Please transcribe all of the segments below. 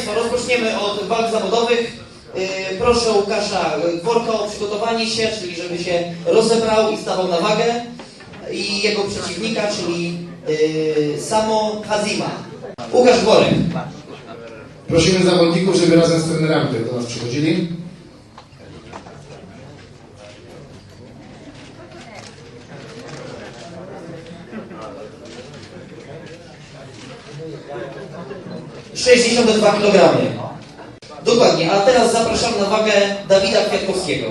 Państwa, rozpoczniemy od walk zawodowych. Yy, proszę Łukasza Worka o przygotowanie się, czyli żeby się rozebrał i stawał na wagę. I jego przeciwnika, czyli yy, Samo Hazima. Łukasz Worek. Prosimy zawodników, żeby razem z trenerami do nas przychodzili. Sześćdziesiąt dwa kilogramy. Dokładnie, a teraz zapraszam na wagę Dawida Kwiatkowskiego.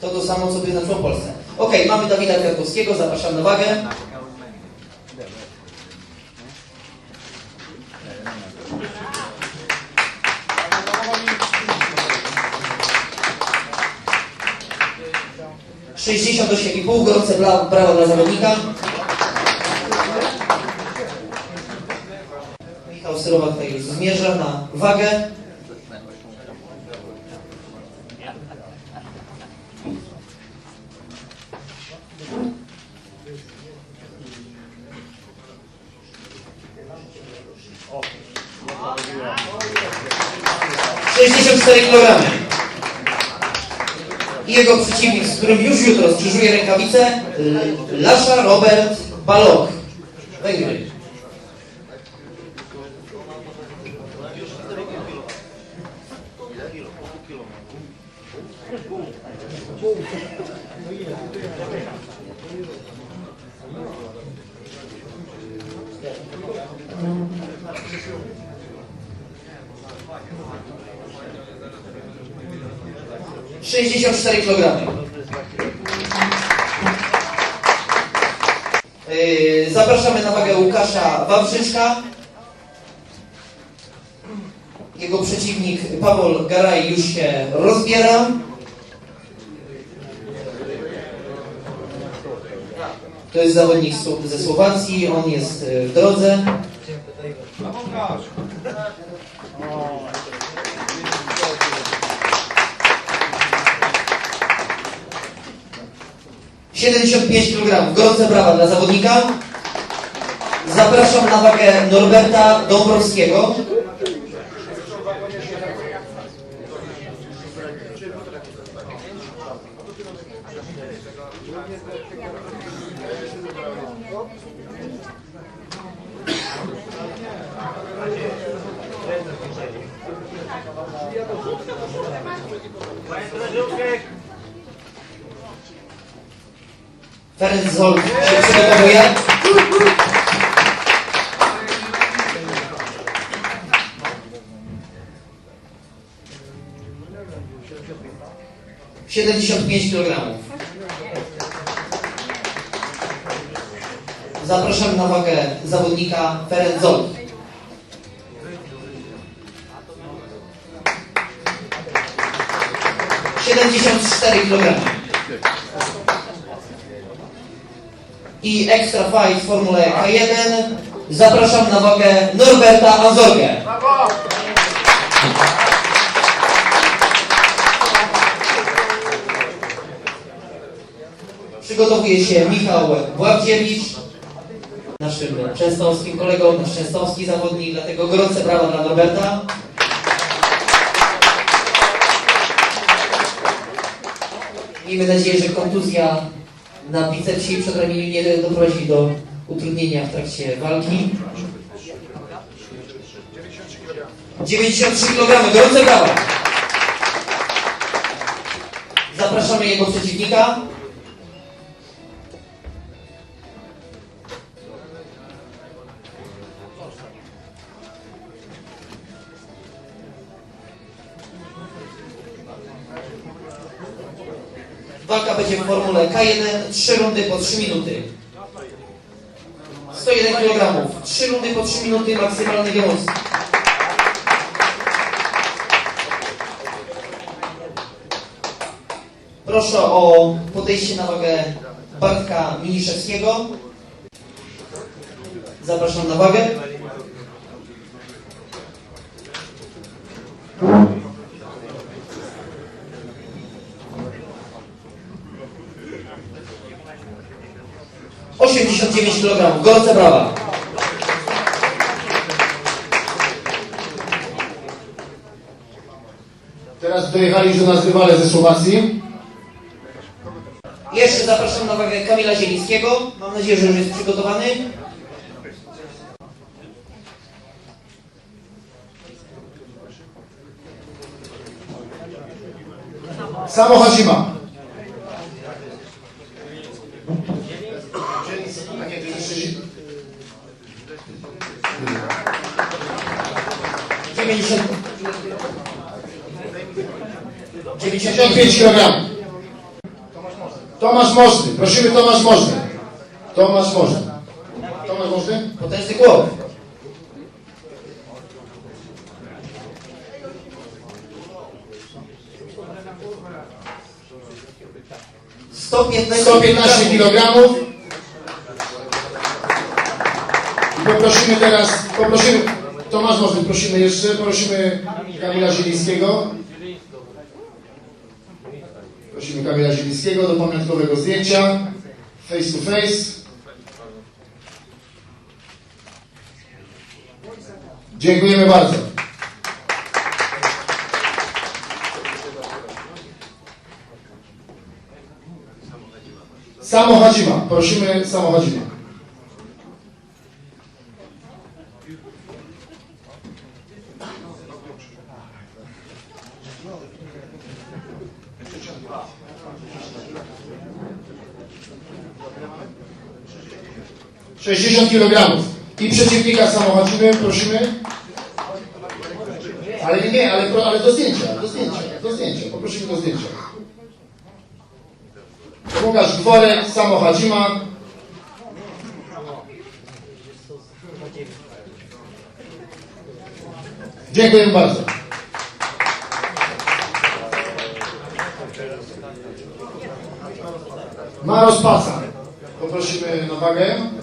To to samo, co wyznaczyło Polsce. Okej, mamy Dawida Kwiatkowskiego, zapraszam na wagę. Sześćdziesiąt osiem i pół, gorące brawo dla zawodnika. Syrowa tutaj już zmierza na wagę. Sześćdziesiąt cztery kilogramy. I jego przeciwnik, z którym już jutro skrzyżuje rękawice, Lasza Robert Balok. Sześćdziesiąt cztery kilogramy. Yy, Zapraszamy na wagę Łukasza Wawrzyczka. Jego przeciwnik Paweł Garaj już się rozbiera. To jest zawodnik ze Słowacji, on jest yy, w drodze. Siedemdziesiąt pięć kg. Gorące brawa dla zawodnika. Zapraszam na wagę Norberta Dąbrowskiego. Ferenc Zolt się przygotowuje. Siedemdziesiąt pięć kilogramów. Zapraszam na wagę zawodnika Ferenc. Siedemdziesiąt cztery kilogramy. i Extra Fight w Formule K1. Zapraszam na wagę Norberta Azorgę. Przygotowuje się Michał Bławdziewicz, naszym częstochowskim kolegą, nasz częstochowski zawodnik, dlatego gorące brawa dla Norberta. Miejmy nadzieję, że kontuzja na bicepsie i przedramieniu nie doprowadzi do utrudnienia w trakcie walki. 93 kg, gorące brawa! Zapraszamy jego przeciwnika. Walka będzie w formule K1, 3 rundy po 3 minuty. 101 kg, 3 rundy po 3 minuty, maksymalny wymus. Proszę o podejście na wagę Bartka Miniszewskiego. Zapraszam na wagę. 89 kg. Gorące brawa. Teraz dojechali już nas rywale ze Słowacji. Jeszcze zapraszam na wagę Kamila Zielińskiego. Mam nadzieję, że już jest przygotowany. Samo Hashima. 90, 95 kg. Tomasz Możny. Prosimy Tomasz Możny. Tomasz Możny. Tomasz Możny? Potężny chłop. Sto piętnaście kilogramów. I poprosimy teraz, poprosimy... Tomasz Morzyn, prosimy jeszcze, prosimy Kamila Zielińskiego. Prosimy Kamila Zielińskiego do pamiątkowego zdjęcia, face to face. Dziękujemy bardzo. Samochodzima. Prosimy samochodzima. 60 kg. I przeciwnika samochodzimy, prosimy. Ale nie, ale, ale do zdjęcia, do zdjęcia, do zdjęcia, poprosimy do zdjęcia. Łukasz Gworek, samochodzima. Dziękuję bardzo. Maros Paca. Poprosimy na wagę.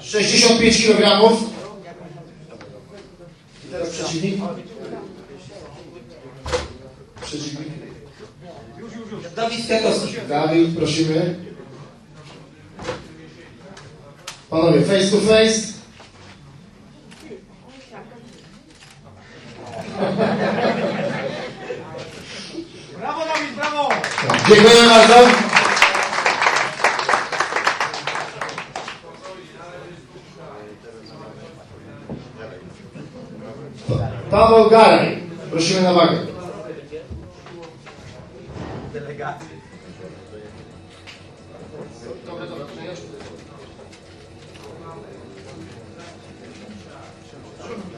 Sześćdziesiąt pięć kilogramów. I teraz przeciwnik. Przeciwnik. Dawid Kwiatkowski. Dawid, prosimy. Panowie, face to face. Dziękujemy bardzo. Paweł Garaj, prosimy na wagę.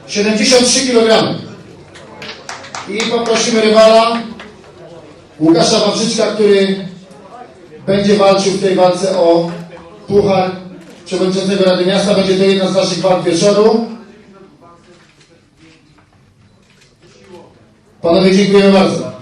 Siedemdziesiąt trzy kilogramy. I poprosimy rywala Łukasza Wawrzyczka, który będzie walczył w tej walce o puchar przewodniczącego Rady Miasta. Będzie to jedna z naszych walk wieczoru. Panowie, dziękujemy bardzo.